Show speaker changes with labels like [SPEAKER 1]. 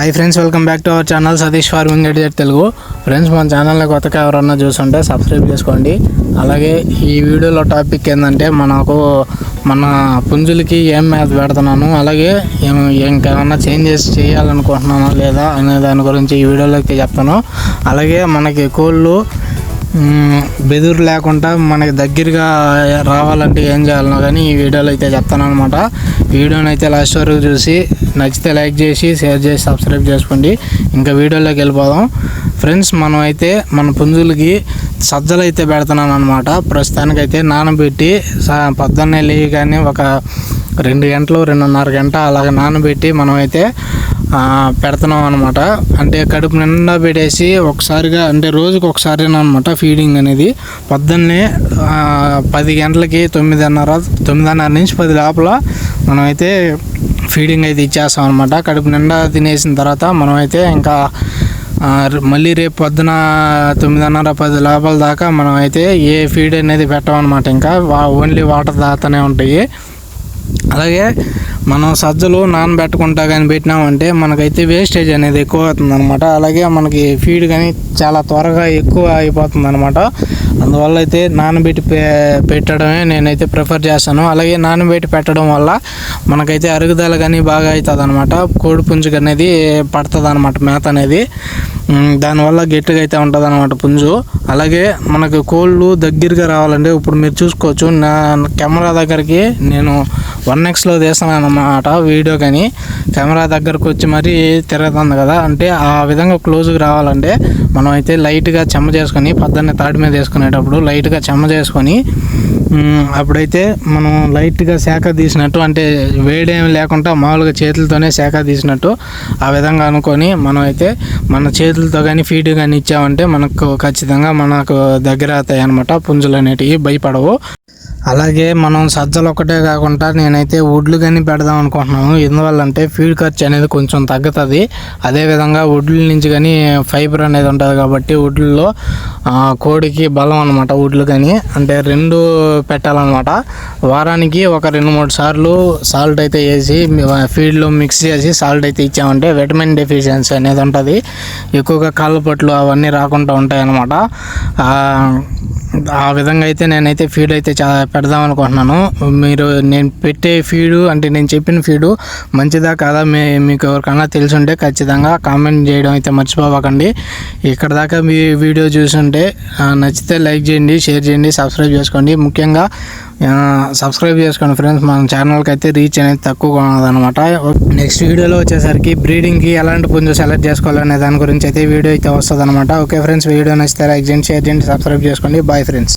[SPEAKER 1] Hi friends welcome back to our channel Satish farming editor Telugu friends మన ఛానల్ని కొత్తగా ఎవరన్నా చూస్తుంటే సబ్స్క్రైబ్ చేసుకోండి. అలాగే ఈ వీడియోలో టాపిక్ ఏంటంటే మనకు మన పుంజులకి ఏం మ్యాథ్ పెడుతున్నాను అలాగే ఏం- ఇంకేమన్నా చేంజెస్ చేయాలనుకుంటున్నానా లేదా అనే దాని గురించి ఈ వీడియోలోకి చెప్తాను. అలాగే మనకి కోళ్ళు బెదురు లేకుండా మనకి దగ్గరగా రావాలంటే ఏం చేయాలనో కానీ ఈ వీడియోలో అయితే చెప్తాను అనమాట వీడియోని అయితే లాస్ట్ వరకు చూసి నచ్చితే లైక్ చేసి షేర్ చేసి సబ్స్క్రైబ్ చేసుకోండి. ఇంకా వీడియోలోకి వెళ్ళిపోదాం. ఫ్రెండ్స్ మనం అయితే మన పుంజులకి సజ్జలు అయితే పెడుతున్నాను అనమాట ప్రస్తుతానికైతే నానబెట్టి సా పొద్దున్నే లేయగానే ఒక రెండు గంటలు రెండున్నర గంట అలాగ నానబెట్టి మనం అయితే పెడుతున్నాం అనమాట అంటే కడుపు నిండా పెట్టేసి ఒకసారిగా అంటే రోజుకి ఒకసారి అనమాట ఫీడింగ్ అనేది. పొద్దున్నే పది గంటలకి తొమ్మిదిన్నర తొమ్మిదిన్నర నుంచి పది లోపల మనమైతే ఫీడింగ్ అయితే ఇచ్చేస్తాం అనమాట కడుపు నిండా తినేసిన తర్వాత మనమైతే ఇంకా మళ్ళీ రేపు పొద్దున తొమ్మిదిన్నర పది లోపల దాకా మనం అయితే ఏ ఫీడ్ అనేది పెట్టమన్నమాట. ఇంకా ఓన్లీ వాటర్ తాగుతూనే ఉంటాయి. అలాగే మనం సజ్జలు నానబెట్టకుండా కానీ పెట్టినామంటే మనకైతే వేస్టేజ్ అనేది ఎక్కువ అవుతుంది అనమాట అలాగే మనకి ఫీడ్ కానీ చాలా త్వరగా ఎక్కువ అయిపోతుంది అనమాట అందువల్ల అయితే నానబెట్టి పె- పెట్టడమే నేనైతే ప్రిఫర్ చేస్తాను. అలాగే నానబెట్టి పెట్టడం వల్ల మనకైతే అరుగుదల కానీ బాగా అవుతుంది అనమాట కోడి పుంజుకు అనేది పడుతుంది అనమాట మేత అనేది. దానివల్ల గట్టిగా అయితే ఉంటుంది అనమాట పుంజు. అలాగే మనకు కోళ్ళు దగ్గరగా రావాలంటే ఇప్పుడు మీరు చూసుకోవచ్చు నా కెమెరా దగ్గరికి నేను వన్ ఎక్స్లో తీస్తామన్నమాట వీడియో కానీ. కెమెరా దగ్గరకు వచ్చి మరీ తిరుగుతుంది కదా. అంటే ఆ విధంగా క్లోజ్కి రావాలంటే మనం అయితే లైట్గా చెమ్మ చేసుకొని పద్దన్నే తాడి మీద వేసుకునేటప్పుడు లైట్గా చెమ్మ చేసుకొని అప్పుడైతే మనం లైట్గా శాఖ తీసినట్టు అంటే వేడేం లేకుండా మామూలుగా చేతులతోనే శాఖ తీసినట్టు ఆ విధంగా అనుకొని మనం అయితే మన చేతులతో కానీ ఫీడ్ కానీ ఇచ్చామంటే మనకు ఖచ్చితంగా మనకు దగ్గర అవుతాయి అనమాట పుంజులు అనేటివి భయపడవు. అలాగే మనం సజ్జలు ఒకటే కాకుండా నేనైతే వడ్లు కానీ పెడదాం అనుకుంటున్నాను. ఎందువల్ల అంటే ఫీడ్ ఖర్చు అనేది కొంచెం తగ్గుతుంది. అదేవిధంగా వడ్ల నుంచి కానీ ఫైబర్ అనేది ఉంటుంది కాబట్టి వడ్లలో కోడికి బలం అనమాట వడ్లు కానీ అంటే రెండు పెట్టాలన్నమాట. వారానికి ఒక రెండు మూడు సార్లు సాల్ట్ అయితే వేసి ఫీడ్లో మిక్స్ చేసి సాల్ట్ అయితే ఇచ్చామంటే విటమిన్ డెఫిషియన్సీ అనేది ఉంటుంది. ఎక్కువగా కాళ్ళపట్లు అవన్నీ రాకుండా ఉంటాయి అన్నమాట ఆ, ఆ విధంగా అయితే నేనైతే ఫీడ్ అయితే చా పెడదాం అనుకుంటున్నాను. మీరు నేను పెట్టే ఫీడు అంటే నేను చెప్పిన ఫీడు మంచిదా కాదా మీ మీకు ఎవరికన్నా ఉంటే ఖచ్చితంగా కామెంట్ చేయడం అయితే మర్చిపోవకండి. ఇక్కడ దాకా మీ వీడియో చూసుంటే నచ్చితే లైక్ చేయండి షేర్ చేయండి సబ్స్క్రైబ్ చేసుకోండి. ముఖ్యంగా సబ్స్క్రైబ్ చేసుకోండి ఫ్రెండ్స్ మన ఛానల్కి అయితే రీచ్ అనేది తక్కువగా ఉన్నదనమాట నెక్స్ట్ వీడియోలో వచ్చేసరికి బ్రీడింగ్కి ఎలాంటి పుంజు సెలెక్ట్ చేసుకోవాలనే దాని గురించి అయితే వీడియో అయితే వస్తుంది ఓకే ఫ్రెండ్స్ వీడియో నచ్చితే లైక్ చేయండి షేర్ చేయండి సబ్స్క్రైబ్ చేసుకోండి. Bye friends